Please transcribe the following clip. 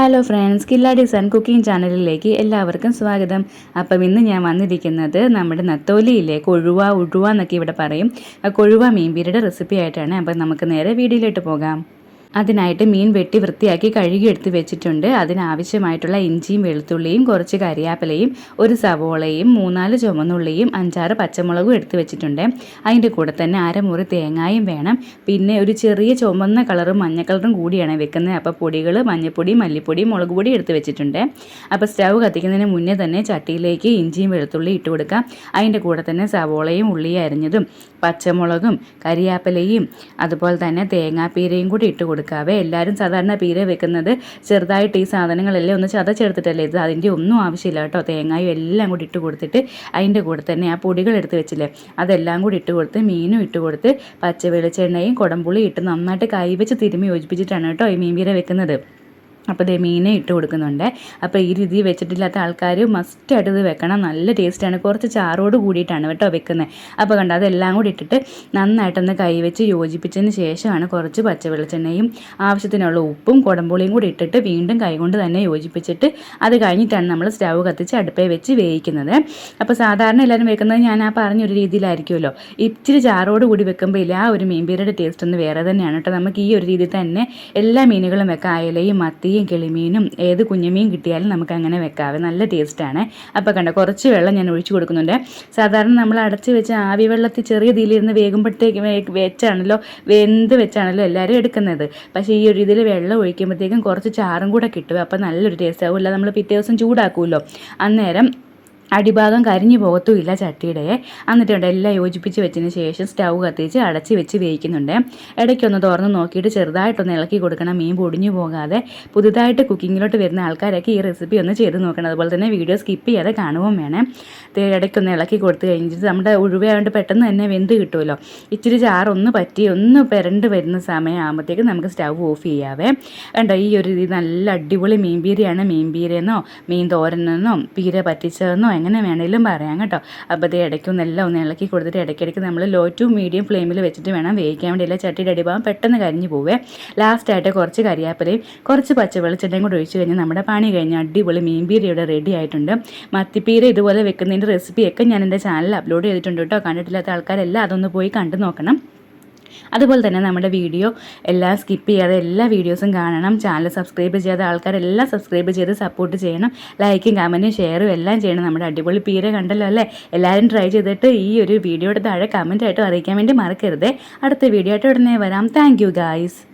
Hello friends കില്ല design cooking ചാനലിലേക്ക് എല്ലാവർക്കും സ്വാഗതം. അപ്പം ഇന്ന് ഞാൻ വന്നിരിക്കുന്നത് നമ്മുടെ നത്തോലിയിലെ കൊഴുവ ഉഴുവ എന്നൊക്കെ ഇവിടെ പറയും. ആ കൊഴുവ മീൻപീരിയുടെ റെസിപ്പി ആയിട്ടാണ്. അപ്പം നമുക്ക് നേരെ വീഡിയോയിലോട്ട് പോകാം. അതിനായിട്ട് മീൻ വെട്ടി വൃത്തിയാക്കി കഴുകി എടുത്ത് വെച്ചിട്ടുണ്ട്. അതിനാവശ്യമായിട്ടുള്ള ഇഞ്ചിയും വെളുത്തുള്ളിയും കുറച്ച് കരിയാപ്പിലയും ഒരു സവോളയും മൂന്നാൽ ചുമന്നുള്ളിയും അഞ്ചാറ് പച്ചമുളകും എടുത്ത് വെച്ചിട്ടുണ്ട്. അതിന്റെ കൂടെ തന്നെ അരമുറി തേങ്ങായും വേണം. പിന്നെ ഒരു ചെറിയ ചുമന്ന കളറും മഞ്ഞ കളറും കൂടിയാണ് വെക്കുന്നത്. അപ്പോൾ പൊടികൾ മഞ്ഞൾപ്പൊടി മല്ലിപ്പൊടി മുളക് പൊടി എടുത്ത് വെച്ചിട്ടുണ്ട്. അപ്പോൾ സ്റ്റവ് കത്തിക്കുന്നതിന് മുന്നേ തന്നെ ചട്ടിയിലേക്ക് ഇഞ്ചിയും വെളുത്തുള്ളിയും ഇട്ട് കൊടുക്കാം അതിന്റെ കൂടെ തന്നെ സവോളയും ഉള്ളിയും അരിഞ്ഞതും പച്ചമുളകും കരിയാപ്പിലയും അതുപോലെ തന്നെ തേങ്ങാപ്പീരയും കൂടി ഇട്ട് കൊടുക്കാവേ. എല്ലാവരും സാധാരണ പീര വെക്കുന്നത് ചെറുതായിട്ട് ഈ സാധനങ്ങളെല്ലാം ഒന്ന് ചതച്ചെടുത്തിട്ടല്ലേ? ഇത് അതിന്റെ ഒന്നും ആവശ്യമില്ല കേട്ടോ. തേങ്ങായും എല്ലാം കൂടി ഇട്ട് കൊടുത്തിട്ട് അതിന്റെ കൂടെ തന്നെ ആ പൊടികൾ എടുത്ത് വെച്ചില്ലേ? അതെല്ലാം കൂടി ഇട്ട് കൊടുത്ത് മീനും ഇട്ട് കൊടുത്ത് പച്ച വെളിച്ചെണ്ണയും കുടംപുളി ഇട്ട് നന്നായിട്ട് കൈവച്ച് തിരുമ്മി യോജിപ്പിച്ചിട്ടാണ് കേട്ടോ ഈ മീൻ പീര വെക്കുന്നത്. അപ്പോൾ ദേ മീനെ ഇട്ട് കൊടുക്കുന്നുണ്ട്. അപ്പോൾ ഈ രീതി വെച്ചിട്ടില്ലാത്ത ആൾക്കാർ മസ്റ്റായിട്ട് ഇത് വെക്കണം. നല്ല ടേസ്റ്റാണ് കുറച്ച് ചാറോട് കൂടിയിട്ടാണ് കേട്ടോ വെക്കുന്നത് അപ്പോൾ കണ്ട അതെല്ലാം കൂടി ഇട്ടിട്ട് നന്നായിട്ടൊന്ന് കൈവച്ച് യോജിപ്പിച്ചതിന് ശേഷമാണ് കുറച്ച് പച്ച വെളിച്ചെണ്ണയും ആവശ്യത്തിനുള്ള ഉപ്പും കുടമ്പുളിയും കൂടി ഇട്ടിട്ട് വീണ്ടും കൈകൊണ്ട് തന്നെ യോജിപ്പിച്ചിട്ട് അത് കഴിഞ്ഞിട്ടാണ് നമ്മൾ സ്റ്റവ് കത്തിച്ച് അടുപ്പേ വെച്ച് വേവിക്കുന്നത്. അപ്പോൾ സാധാരണ എല്ലാവരും വെക്കുന്നത് ഞാൻ ആ പറഞ്ഞൊരു രീതിയിലായിരിക്കുമല്ലോ. ഇച്ചിരി ചാറോട് കൂടി വെക്കുമ്പോൾ ഇല്ല ആ ഒരു മീൻപീരയുടെ ടേസ്റ്റ് ഒന്ന് വേറെ തന്നെയാണ് കേട്ടോ. നമുക്ക് ഈ ഒരു രീതിയിൽ തന്നെ എല്ലാ മീനുകളും വെക്കാം. അയലയും മത്തിയും കിളിമീനും ഏത് കുഞ്ഞുമീൻ കിട്ടിയാലും നമുക്ക് അങ്ങനെ വെക്കാവേ. നല്ല ടേസ്റ്റാണ്. അപ്പോൾ കണ്ട കുറച്ച് വെള്ളം ഞാൻ ഒഴിച്ചു കൊടുക്കുന്നുണ്ട്. സാധാരണ നമ്മൾ അടച്ച് വെച്ച് ആവി വെള്ളത്തിൽ ചെറിയ തീയിലിരുന്ന് വേകുമ്പോഴത്തേക്ക് വെച്ചാണല്ലോ വെന്ത് വെച്ചാണല്ലോ എല്ലാവരും എടുക്കുന്നത്. പക്ഷേ ഈ ഒരു ഇതിൽ വെള്ളം ഒഴിക്കുമ്പോഴത്തേക്കും കുറച്ച് ചാറും കൂടെ കിട്ടും അപ്പോൾ നല്ലൊരു ടേസ്റ്റ് ആവില്ല നമ്മൾ പിറ്റേ ദിവസം ചൂടാക്കുമല്ലോ. അന്നേരം അടിഭാഗം കരിഞ്ഞു പോകത്തുമില്ല ചട്ടിയുടെ. എന്നിട്ടുണ്ട് എല്ലാം യോജിപ്പിച്ച് വെച്ചതിന് ശേഷം സ്റ്റൗ കത്തിച്ച് അടച്ച് വെച്ച് വേവിക്കുന്നുണ്ട്. ഇടയ്ക്കൊന്ന് തുറന്ന് നോക്കിയിട്ട് ചെറുതായിട്ടൊന്ന് ഇളക്കി കൊടുക്കണം. മീൻ പൊടിഞ്ഞു പോകാതെ പുതുതായിട്ട് കുക്കിങ്ങിലോട്ട് വരുന്ന ആൾക്കാരൊക്കെ ഈ റെസിപ്പി ഒന്ന് ചെയ്ത് നോക്കണം. അതുപോലെ തന്നെ വീഡിയോ സ്കിപ്പ് ചെയ്യാതെ കാണുകയും വേണം. ഇടയ്ക്കൊന്ന് ഇളക്കി കൊടുത്തു കഴിഞ്ഞിട്ട് നമ്മുടെ ഉഴുവയായതുകൊണ്ട് പെട്ടെന്ന് തന്നെ വെന്ത് കിട്ടുമല്ലോ. ഇച്ചിരി ചാറൊന്ന് പറ്റി ഒന്ന് പെരണ്ട് വരുന്ന സമയമാകുമ്പോഴത്തേക്ക് നമുക്ക് സ്റ്റൗ ഓഫ് ചെയ്യാവേ. കണ്ടോ ഈ ഒരു രീതി നല്ല അടിപൊളി മീൻ പീരയാണ് മീൻ പീരയെന്നോ മീൻ തോരനെന്നോ പീര പറ്റിച്ചതെന്നോ എങ്ങനെ വേണേലും പറയാം കേട്ടോ. അപ്പോൾ ഇത് ഇടയ്ക്കൊന്നെല്ലാം ഒന്ന് ഇളക്കി കൊടുത്തിട്ട് ഇടയ്ക്കിടയ്ക്ക് നമ്മൾ ലോ ടു മീഡിയം ഫ്ലെയിമിൽ വെച്ചിട്ട് വേണം വേവിക്കാൻ വേണ്ടി എല്ലാം ചട്ടിയുടെ അടിഭാഗം പെട്ടെന്ന് കരിഞ്ഞു പോവേ. ലാസ്റ്റായിട്ട് കുറച്ച് കറിയാപ്പലയും കുറച്ച് പച്ച വെളിച്ചെണ്ണയും കൂടി ഒഴിച്ച് കഴിഞ്ഞാൽ നമ്മുടെ പണി കഴിഞ്ഞ് അടിപൊളി മീൻപീര ഇവിടെ റെഡി ആയിട്ടുണ്ട്. മത്തിപ്പീര ഇതുപോലെ വെക്കുന്നതിന്റെ റെസിപ്പിയൊക്കെ ഞാൻ എന്റെ ചാനലിൽ അപ്ലോഡ് ചെയ്തിട്ടുണ്ട് കേട്ടോ. കണ്ടിട്ടില്ലാത്ത ആൾക്കാരെല്ലാം അതൊന്ന് പോയി കണ്ടു നോക്കണം. അതുപോലെ തന്നെ നമ്മുടെ വീഡിയോ എല്ലാം സ്കിപ്പ് ചെയ്യാതെ എല്ലാ വീഡിയോസും കാണണം. ചാനൽ സബ്സ്ക്രൈബ് ചെയ്യാത്ത ആൾക്കാരെല്ലാം സബ്സ്ക്രൈബ് ചെയ്ത് സപ്പോർട്ട് ചെയ്യണം. ലൈക്കും കമന്റും ഷെയറും എല്ലാം ചെയ്യണം. നമ്മുടെ അടിപൊളി പീര കണ്ടല്ലോ അല്ലേ? എല്ലാവരും ട്രൈ ചെയ്തിട്ട് ഈ ഒരു വീഡിയോയുടെ താഴെ കമന്റായിട്ട് അറിയിക്കാൻ വേണ്ടി മറക്കരുത്. അടുത്ത വീഡിയോ ആയിട്ട് ഉടനെ വരാം. Thank you guys